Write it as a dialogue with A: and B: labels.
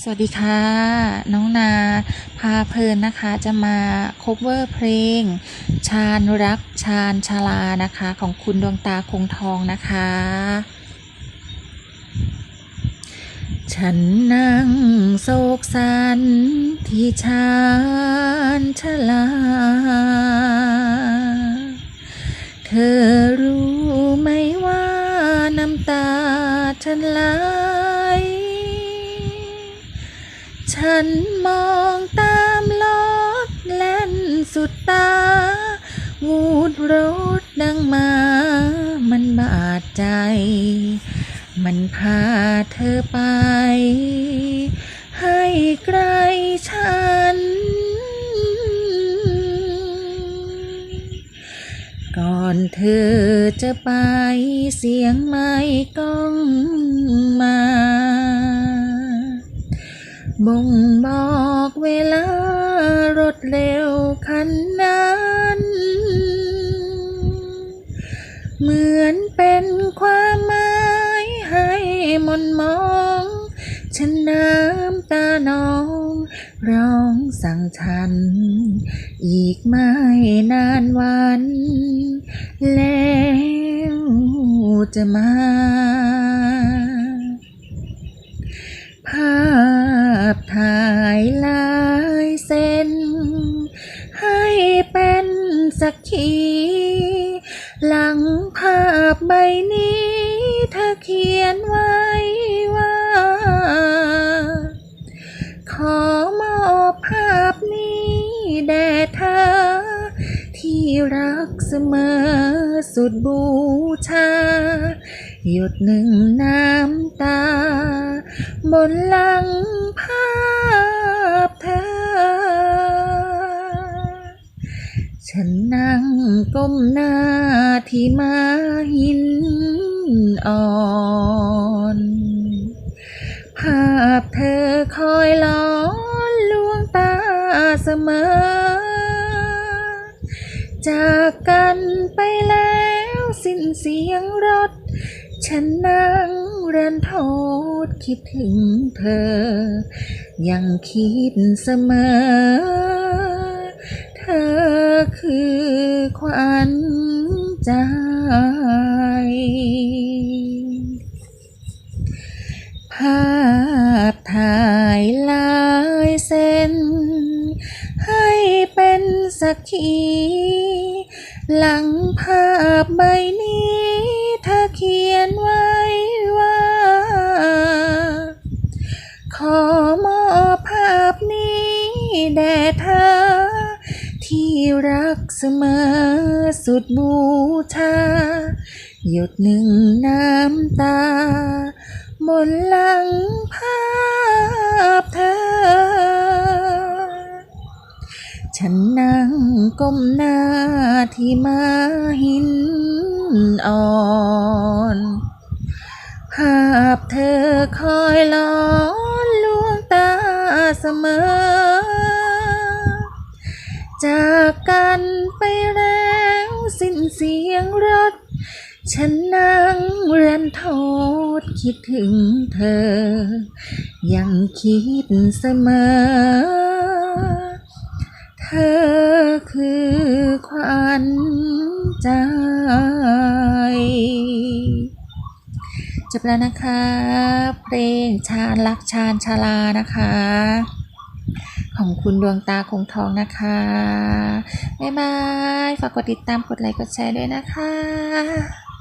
A: สวัสดีค่ะ น้องนาพาเพลินนะคะจะมา cover เพลง ชาญรักชาญชาลานะคะ ของคุณดวงตาคงทองนะคะ ฉันนั่งโศกสันที่ชานชาลา เธอรู้ไหมว่าน้ำตาฉันไหล ฉันมองตามรถแล่นสุดตา วูดรถดังมา มันบาดใจ มันพาเธอไป ให้ไกลฉัน ก่อนเธอจะไปเสียงไม่ก้อง บ่งบอกเวลารถเร็วคันนั้น เหมือนเป็นความหมายให้มนมอง ฉันน้ำตานอง ร้องสั่งฉัน อีกไม่นานวัน แล้วจะมา เป็นสักขี หลังภาพใบนี้เธอเขียนไว้ว่า ขอมอบภาพนี้แด่เธอ ที่รักเสมอสุดบูชา หยดหนึ่งน้ำตา บนหลัง ก้มหน้าที่มาหินอ่อนภาพเธอคอยล้อนลวงตาเสมอ จากกันไปแล้วสิ้นเสียงรถ ฉันนั่งเรันโทษคิดถึงเธอ ยังคิดเสมอ เธอคือ ขวัญใจ ภาพถ่ายลายเส้น ให้เป็นสักขี หลังภาพใบนี้เธอเขียนไว้ว่า ขอมอบภาพนี้แด่เธอ ที่รักเสมอสุดบูชาหยดหนึ่งน้ำตา บนหลังภาพเธอ ฉันนั่งก้มหน้าที่มาหินอ่อนภาพเธอคอยล้อนลวงตาเสมอ จากกันไปแล้วสิ้นเสียงรถ ฉันนั่งเรันโทษคิดถึงเธอ ยังคิดเสมอ เธอคือขวัญใจ จบแล้วนะคะ เพลงชาญรักชาญชาลานะคะ ของคุณดวงตาคงทองนะคะ บ๊ายบาย ฝากกดติดตาม กดไลค์ กดแชร์ด้วยนะคะ